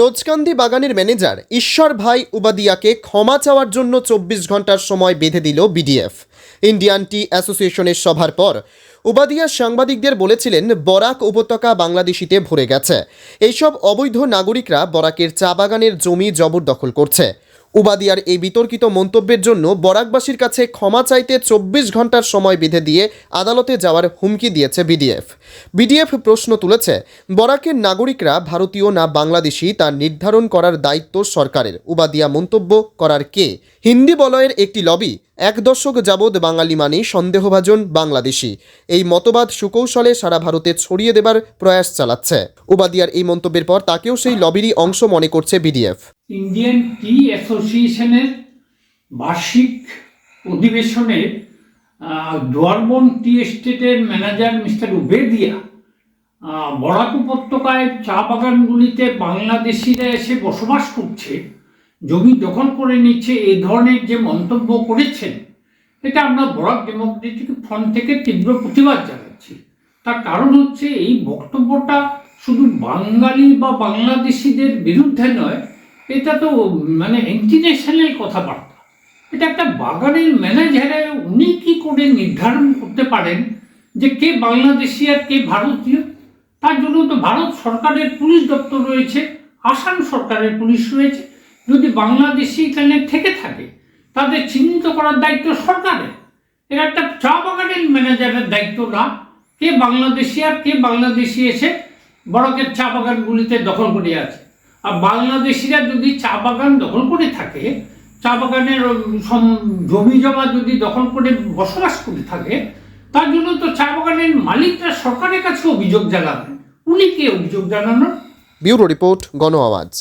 রোজকান্দি বাগানের ম্যানেজার ঈশ্বর ভাই উবাদিয়াকে ক্ষমা চাওয়ার জন্য চব্বিশ ঘণ্টার সময় বেঁধে দিল বিডিএফ। ইন্ডিয়ান টি অ্যাসোসিয়েশনের সভার পর উবাদিয়া সাংবাদিকদের বলেছিলেন, বরাক উপত্যকা বাংলাদেশিতে ভরে গেছে। এইসব অবৈধ নাগরিকরা বরাকের চা বাগানের জমি জবরদখল করছে। উবাদিয়ার এই বিতর্কিত মন্তব্যের জন্য বরাকবাসীর কাছে ক্ষমা চাইতে চব্বিশ ঘণ্টার সময় বেঁধে দিয়ে আদালতে যাওয়ার হুমকি দিয়েছে বিডিএফ। বিডিএফ প্রশ্ন তুলেছে, বরাকের নাগরিকরা ভারতীয় না বাংলাদেশি তা নির্ধারণ করার দায়িত্ব সরকারের। উবাদিয়া মন্তব্য করার কে? হিন্দি বলয়ের একটি লবি এক দশক যাবৎ বাঙালি মানে সন্দেহভাজন বাংলাদেশি। এই মতবাদ সুকৌশলে সারা ভারতে ছড়িয়ে দেবার প্রয়াস চালাচ্ছে। উবাদিয়ার এই মন্তব্যের পর তাকেও সেই লবিরই অংশ মনে করছে বিডিএফ। ইন্ডিয়ান টি অ্যাসোসিয়েশনের বার্ষিক অধিবেশনে ডোয়ারবন টি এস্টেটের ম্যানেজার মিস্টার উবেদিয়া বরাক উপত্যকায় চা বাগানগুলিতে বাংলাদেশিরা এসে বসবাস করছে। জমি দখল করে নিচ্ছে এই ধরনের যে মন্তব্য করেছেন, এটা আমরা বরাক ডেমোক্রেটিক ফ্রন্ট থেকে তীব্র প্রতিবাদ জানাচ্ছি। তার কারণ হচ্ছে এই বক্তব্যটা শুধু বাঙালি বা বাংলাদেশিদের বিরুদ্ধে নয়, এটা তো মানে ইন্টারন্যাশনাল কথাবার্তা। এটা একটা বাগানের ম্যানেজারে উনি কি করে নির্ধারণ করতে পারেন যে কে বাংলাদেশি আর কে ভারতীয়? তার জন্য তো ভারত সরকারের পুলিশ দপ্তর রয়েছে, আসাম সরকারের পুলিশ রয়েছে যদি বাংলাদেশি এখানে থেকে থাকে, তাদের চিহ্নিত করার দায়িত্ব সরকারের। এটা একটা চা বাগানের ম্যানেজারের দায়িত্ব না। কে বাংলাদেশি আর কে বাংলাদেশি এসে বড়কের চা বাগানগুলিতে দখল করে আছে। আর বাংলাদেশিরা যদি চা বাগান দখল করে থাকে, চা বাগানের জমি জমা যদি দখল করে বসবাস করে থাকে, তার জন্য তো চা বাগানের মালিকরা সরকারের কাছে অভিযোগ জানাবেন উনি কে অভিযোগ জানানোর? ব্যুরো রিপোর্ট, গণ আওয়াজ।